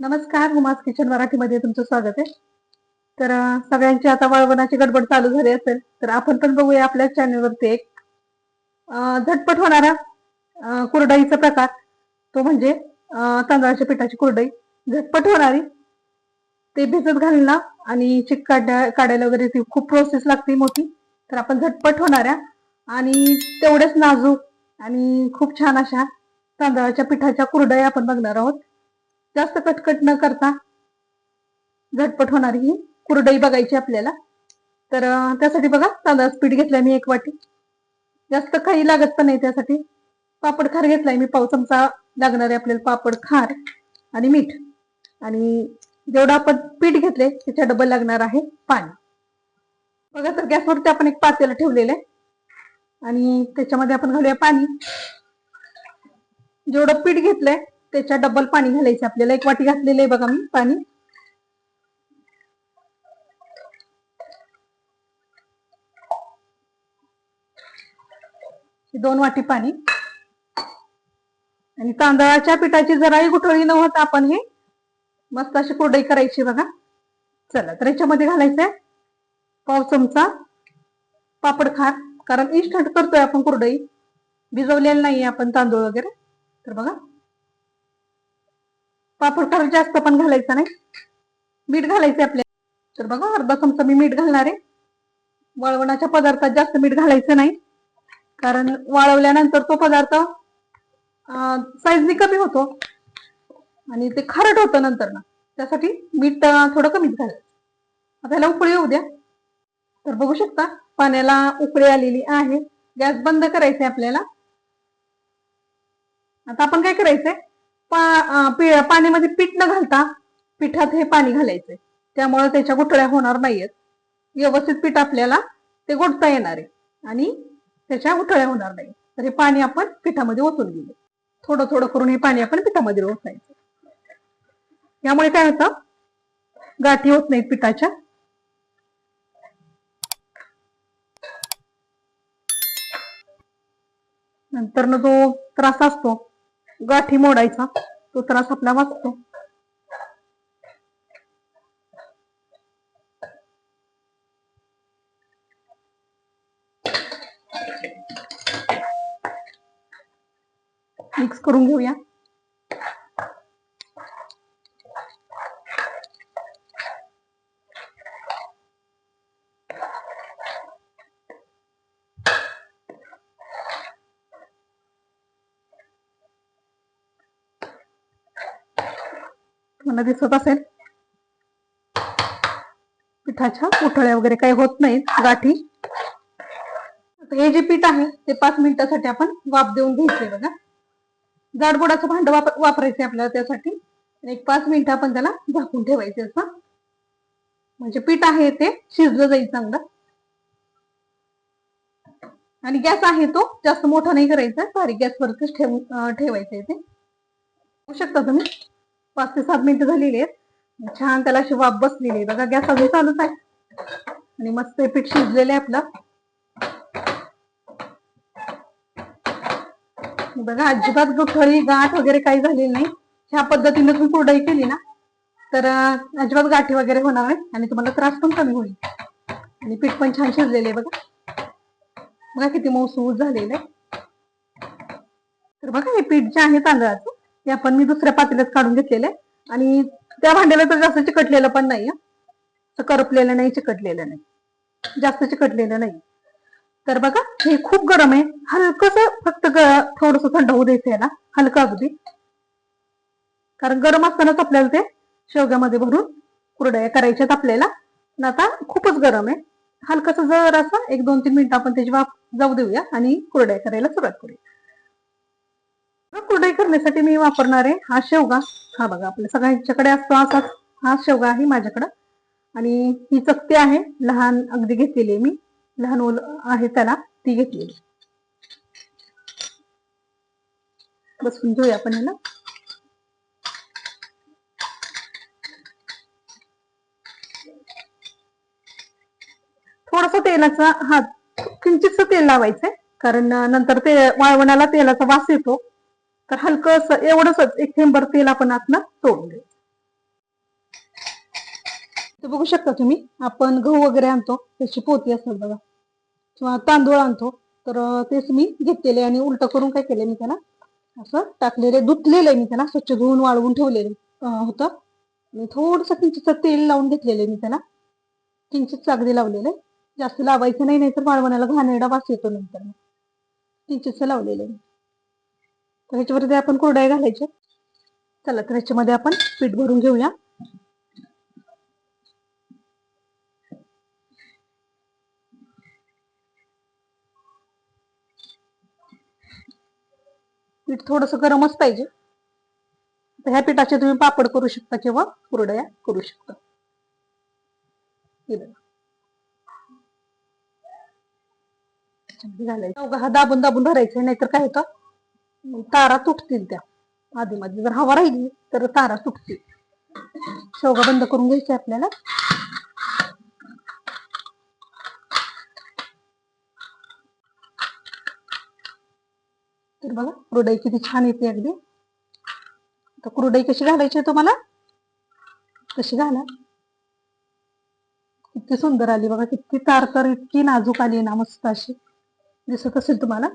नमस्कार hummus kitchen मराठीमध्ये तुमचं स्वागत आहे. तर सगळ्यांची आता वळवणाची गडबड चालू झाली असेल तर आपण पण बघूया आपल्या चॅनलवरती एक झटपट होणारा कुरडाईचा कुरडईचा प्रकार. तो म्हणजे तांदळाच्या पिठाची कुरडई. झटपट होणारी ते भिजत घालणं आणि चिक काढा काढायला वगैरे ती खूप प्रोसेस लागते मोठी. तर आपण झटपट होणाऱ्या आणि तेवढेच नाजूक आणि खूप छान अशा तांदळाच्या पिठाच्या कुरडाई आपण बघणार आहोत. जास्त कटकट न करता झटपट होणारी ही कुरडई बघायची आपल्याला. तर त्यासाठी बघा तांदळाचं पीठ घेतलंय मी एक वाटी. जास्त काही लागत पण नाही त्यासाठी. पापड खार घेतलाय मी पाव चमचा लागणार आहे आपल्याला पापड खार आणि मीठ. आणि जेवढं आपण पीठ घेतले त्याच्या डबल लागणार आहे पाणी. बघा तर गॅसवरती आपण एक पातेलं ठेवलेलं आहे. आणि त्याच्यामध्ये आपण घालूया पाणी. जेवढं पीठ घेतलंय त्याच्या डबल पाणी घालायचं आपल्याला. एक वाटी घातलेलं आहे बघा मी पाणी. दोन वाटी पाणी. आणि तांदळाच्या पिठाची जराही गुठळी न होता आपण हे मस्त अशी कुरडई करायची बघा. चला तर याच्यामध्ये घालायचंय पाव चमचा पापड खार. कारण इन्स्टंट करतोय आपण कुरडई भिजवलेलं नाहीये आपण तांदूळ वगैरे. तर बघा. पापड खार जास्त पण घालायचं नाही. मीठ घालायचं आपल्याला तर बघा अर्धा चमचा मी मीठ घालणार आहे. वळवणाच्या पदार्थात जास्त मीठ घालायचं नाही. कारण वाळवल्यानंतर तो पदार्थ साईजने कमी होतो. आणि ते खारट होतं नंतर ना. त्यासाठी मीठ थोडं कमीच घालायचं. आता ह्याला उकळी येऊ द्या. तर बघू शकता पाण्याला उकळी आलेली आहे. गॅस बंद करायचे आपल्याला. आता आपण काय करायचंय? पा पाण्यामध्ये पीठ न घालता पिठात हे पाणी घालायचंय त्यामुळे त्याच्या गुठळ्या होणार नाहीयेत. व्यवस्थित पीठ आपल्याला ते गोठता येणार आहे. आणि त्याच्या गुठळ्या होणार नाही तर हे पाणी आपण पिठामध्ये ओतून घेऊ थोडं थोडं करून हे पाणी आपण पिठामध्ये ओतायचं. यामुळे काय होतं? गाठी होत नाहीत पिठाच्या. नंतर जो त्रास असतो गाठी मोडायचा. तो त्रास आपला वाचतो. मिक्स करून घेऊया. तुम्हाला दिसत असेल. पिठाच्या उठळ्या वगैरे काही होत नाहीत गाठी. आता हे जे पीठ आहे ते पाच मिनिटासाठी आपण वाफ देऊन घ्यायचंय बघा. जाडबोडाचं भांड वापर वापरायचं आपल्याला त्यासाठी. एक पाच मिनिटं आपण त्याला झाकून ठेवायचे असं. म्हणजे पीठ आहे ते शिजलं जाईल चांगलं. आणि गॅस आहे तो जास्त मोठा नाही करायचा. बारीक गॅसवरतीच वरतीच अं, ठेवायचा आहे ते. बघू शकता तुम्ही? पाच ते सात मिनिटं झालेली आहेत. छान त्याला अशी वाफ बसलेली आहे. बघा गॅस अजून चालूच आहे. आणि मस्त हे पीठ शिजलेलं आहे आपलं. बघा अजिबात गुठळी गाठ वगैरे काही झालेली नाही. ह्या पद्धतीने तुम्ही कोरडाई केली ना तर अजिबात गाठी वगैरे होणार नाही आणि तुम्हाला त्रास पण कमी होईल. आणि पीठ पण छान शिजलेले आहे बघा. बघा किती मऊसूद झालेलं आहे. तर बघा हे पीठ जे आहे तांदळाचं हे आपण मी दुसऱ्या पातेल्यात काढून घेतलेले आणि त्या भांड्याला तर जास्त चिकटलेलं पण नाही करपलेलं नाही चिकटलेलं नाही. जास्त चिकटलेलं नाही. तर बघा हे खूप गरम आहे. हलकस फक्त थोडस थंड होऊ द्यायचं याला. हलकं अगदी. कारण गरम असतानाच आपल्याला ते शेवग्यामध्ये भरून कुरडया करायच्यात आपल्याला. ना आता खूपच गरम आहे. हलकस जर असं एक दोन तीन मिनिटं आपण त्याची वाफ जाऊ देऊया आणि कुरडया करायला सुरुवात करूया. कुरडई करण्यासाठी मी वापरणार आहे. हा शेवगा. हा बघा आपल्या सगळ्यांच्याकडे असतो असाच हा शेवगा आहे माझ्याकडं. आणि ही चकती आहे लहान अगदी घेतलेली आहे मी. लहान ओल आहे त्याला ती घेतलेली बसून घेऊया आपण याला. थोडस तेलाचा हात किंचितच तेल लावायचंय कारण नंतर ते वाळवणाला तेलाचा वास येतो. तर हलकं एवढंच एक थेंबर तेल आपण आतनं सोडून देऊ. बघू शकता तुम्ही आपण गहू वगैरे आणतो त्याची पोती असतात बघा. किंवा तांदूळ आणतो तर तेच मी घेतलेले आणि उलट करून काय केले मी त्याला? असं टाकलेले धुतलेलं आहे मी त्याला स्वच्छ धुवून वाळवून ठेवलेलं होतं. आणि थोडस किंचित तेल लावून घेतलेलं मी त्याला. किंचित चागदी लावलेलं आहे जास्त लावायचं नाही नाहीतर वाळवण्याला घाणेरडा वास येतो नंतर. मग. किंचितच लावलेलं आहे तर ह्याच्यावरती आपण कोरडाई घालायचे चला तर ह्याच्यामध्ये आपण पीठ भरून घेऊया. पीठ थोडस गरमच पाहिजे. तर ह्या पिठाचे तुम्ही पापड करू शकता किंवा कुरडया करू शकता. हे बघा. घालायचं. हा दाबून दाबून भरायचं नाहीतर काय होतं? तारा तुटतील त्या. आधी मध्ये जर हवा राहिली तर तारा तुटतील. शेवगा बंद करून घ्यायची आपल्याला. तर बघा कुरडई किती छान येते अगदी. तर कुरडई कशी घालायची तुम्हाला? कशी घाला? किती सुंदर आली बघा किती तारतर इतकी नाजूक आली ना मस्त अशी. दिसत असेल तुम्हाला?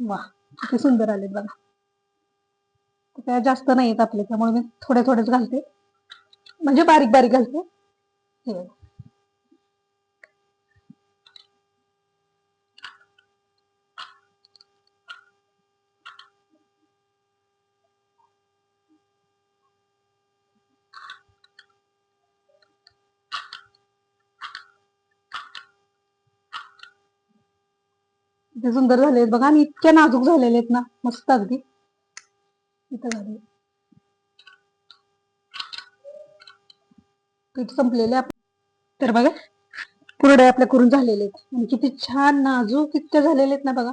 वा किती सुंदर आले बघा. त्या काय जास्त नाहीत आपले त्यामुळे मी थोडे थोडेच घालते. म्हणजे बारीक बारीक घालते. हे इथे सुंदर झाले आहेत. बघा आणि इतक्या नाजूक झालेले आहेत ना. मस्त अगदी. इथं झाले. पीठ संपलेले तर बघा कुरडे आपल्या करून झालेले आहेत. आणि किती छान नाजूक इतके झालेले आहेत ना बघा.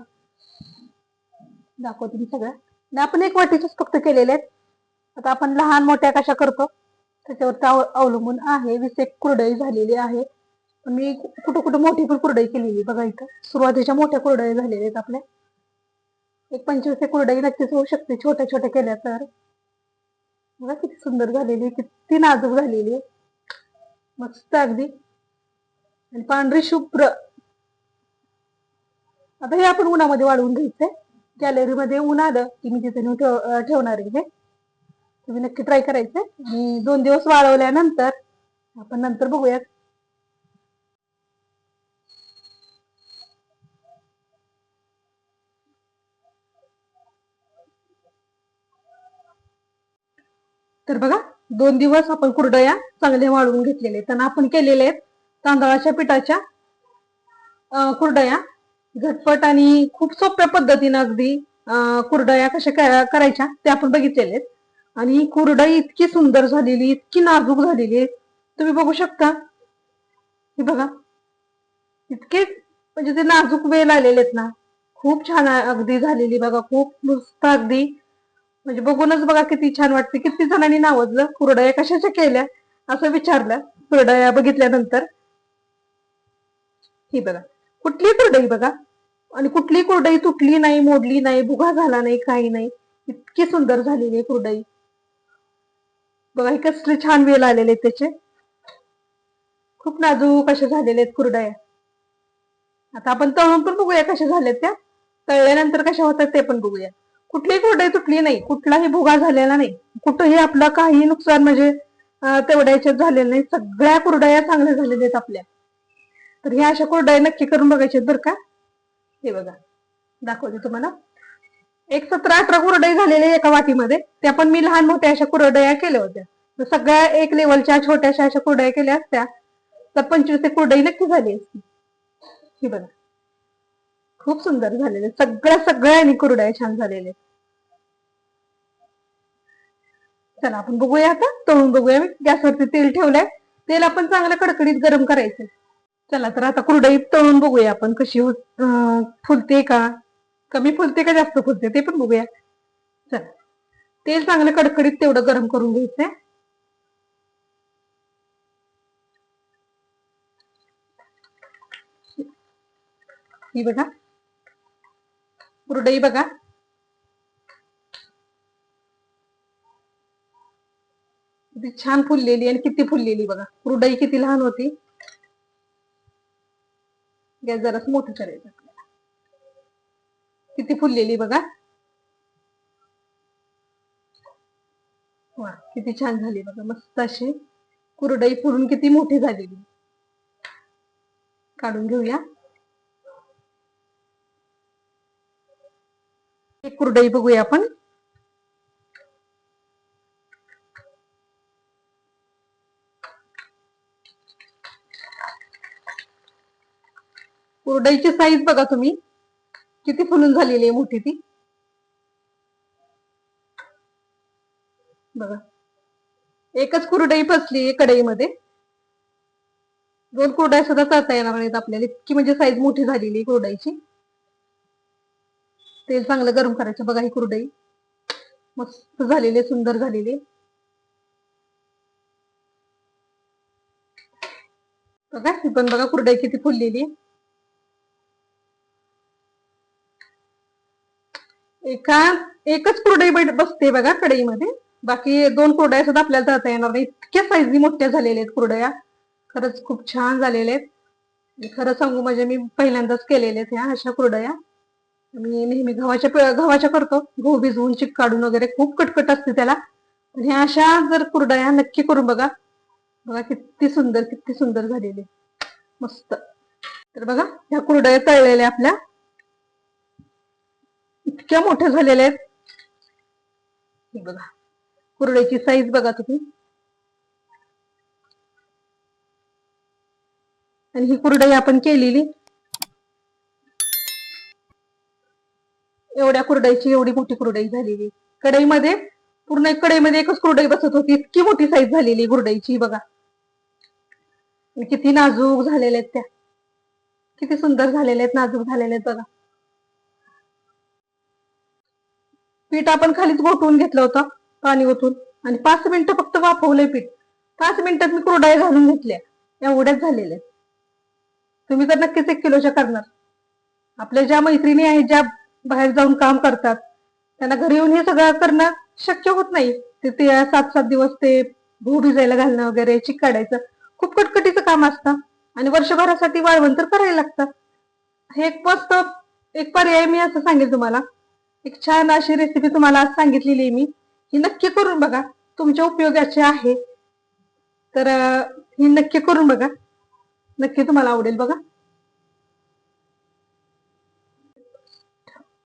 दाखवते मी सगळ्या आपण एक वाटीचेच फक्त केलेले आहेत. आता आपण लहान मोठ्या कशा करतो? त्याच्यावर अवलंबून आहे. वीस एक कुरडई झालेली आहे. पण मी कुठं कुठं मोठी पण कुरडई केलेली बघा इथं. सुरुवातीच्या मोठ्या कुरडई झालेल्या आहेत आपल्या. एक पंचवीस एक कुरडई नक्कीच होऊ शकते. छोट्या छोट्या केल्या तर. बघा किती सुंदर झालेली किती नाजूक झालेली आहे. मस्त अगदी. आणि पांढरी शुभ्र. आता हे आपण उन्हामध्ये वाढवून घ्यायचंय. गॅलरीमध्ये ऊन आलं की मी तिथे नेऊन ठेव ठेवणार आहे हे. तुम्ही नक्की ट्राय करायचंय. आणि दोन दिवस वाळवल्यानंतर आपण नंतर बघूयात. तर बघा दोन दिवस आपण कुरडया चांगल्या वाळवून घेतलेले. आहेत आणि आपण केलेले आहेत तांदळाच्या पिठाच्या कुरडया. झटपट आणि खूप सोप्या पद्धतीनं अगदी कुरडया कशा करायच्या ते आपण बघितलेले आहेत. आणि कुरडई इतकी सुंदर झालेली इतकी नाजूक झालेली आहे तुम्ही बघू शकता. हे बघा इतके म्हणजे ते नाजूक वेल आलेले आहेत ना. खूप छान अगदी झालेली बघा खूप मस्त अगदी. म्हणजे बघूनच बघा किती छान वाटते. किती जणांनी नावजलं कुरडया कशाच्या केल्या असं विचारलं कुरडया बघितल्यानंतर. ही बघा कुठली कुरडई बघा? आणि कुठली कुरडई तुटली नाही मोडली नाही भुगा झाला नाही काही नाही. इतकी सुंदर झालेली आहे कुरडई. बघा हे कसले छान वेल आलेले आहेत त्याचे. खूप नाजूक असे झालेले आहेत कुरडया. आता आपण तळून पण बघूया कशा झाल्यात त्या. तळल्यानंतर कशा होतात ते पण बघूया. कुठलीही कोरडाई तुटली नाही कुठलाही भुगा झालेला नाही कुठंही आपलं काही नुकसान म्हणजे अं, तेवढ्या याच्यात झालेलं नाही. सगळ्या कुरडया चांगल्या झालेल्या आहेत आपल्या. तर ह्या अशा कुरडाई नक्की करून बघायच्या बरं का? हे बघा. दाखवते तुम्हाला. एक सतरा अठरा कुरडई झालेल्या एका वाटीमध्ये. त्या पण मी लहान मोठ्या अशा कुरडया केल्या होत्या. सगळ्या एक लेवलच्या छोट्याशा अशा कुरडया केल्या असत्या. तर पंचवीस ते कुरडई नक्की झाली असती. ही बघा. खूप सुंदर झालेले. सगळ्या सगळ्यांनी कुरडया छान झालेले. चला आपण बघूया आता. तळून बघूया मी. गॅसवरती तेल ठेवलंय. तेल आपण चांगलं कडकडीत गरम करायचं. चला तर आता कुरडई तळून बघूया आपण कशी होत- फुलते का? कमी फुलते का जास्त फुलते? ते पण बघूया. चला. तेल चांगलं कडकडीत तेवढं गरम करून घ्यायचंय. ही बघा. कुरडई बघा. किती छान फुललेली आणि किती फुललेली बघा. कुरडई किती लहान होती. गॅस जराच मोठं करायचं किती फुललेली बघा. वा किती छान झाली बघा. मस्त अशी कुरडई फुलून किती मोठी झालेली. काढून घेऊया. एक कुरडई बघूया आपण. कुरडईची साईज बघा तुम्ही. किती फुलून झालेली आहे मोठी ती. बघा. एकच कुरडई फसली कढईमध्ये. दोन कुरड्या सुद्धा चालता येणार नाहीत आपल्याला. इतकी म्हणजे साईज मोठी झालेली आहे तेल चांगलं गरम करायचं. बघा ही कुरडई. मस्त झालेली सुंदर झालेली बघा ही पण बघा कुरडई किती फुललेली एका एकच कुरडई बसते बघा कढईमध्ये. बाकी दोन कुरड्या सुद्धा आपल्याला जाता येणार नाही इतक्या साईजनी मोठ्या झालेल्या आहेत कुरडया. खरंच खूप छान झालेल्या आहेत. खरं सांगू म्हणजे मी पहिल्यांदाच केलेल्या आहेत ह्या अशा कुरडया. मी नेहमी गव्हाच्या गव्हाच्या करतो. गहू भिजवून चिक काढून वगैरे खूप कटकट असते त्याला. पण ह्या अशा जर कुरडया नक्की करून बघा. बघा किती सुंदर किती सुंदर झालेली. मस्त. तर बघा ह्या कुरडया तळलेल्या आपल्या. इतक्या मोठ्या झालेल्या आहेत. हे बघा. कुरड्याची साईज बघा तुम्ही आणि ही कुरडई आपण केलेली. एवढ्या कुरडईची एवढी मोठी कुरडई झालेली. कढईमध्ये पूर्ण एक कढईमध्ये एकच कुरडई बसत होती. इतकी मोठी साईज झालेली कुरडईची बघा. किती नाजूक झालेल्या आहेत त्या. किती सुंदर झालेल्या आहेत नाजूक झालेल्या आहेत बघा. पीठ आपण खालीच गोठवून घेतलं होतं पाणी ओतून आणि पाच मिनिटं फक्त वाफवलंय पीठ. पाच मिनिटात मी कुरडाई घालून घेतल्या. एवढ्याच झालेल्या आहेत. तुम्ही तर नक्कीच एक किलोच्या करणार. आपल्या ज्या मैत्रिणी आहेत ज्या बाहेर जाऊन काम करतात. त्यांना घरी येऊन हे सगळं करणं शक्य होत नाही. ते ते सात सात दिवस ते भू भिजायला घालणं वगैरे चिक काढायचं खूप कटकटीचं काम असतं. आणि वर्षभरासाठी वाळवण तर करायला लागतं. हे एक मस्त एक पर्याय मी असं सांगेल तुम्हाला. एक छान अशी रेसिपी तुम्हाला आज सांगितलेली आहे मी. ही नक्की करून बघा. तुमच्या उपयोगाची आहे. तर ही नक्की करून बघा. नक्की तुम्हाला आवडेल बघा.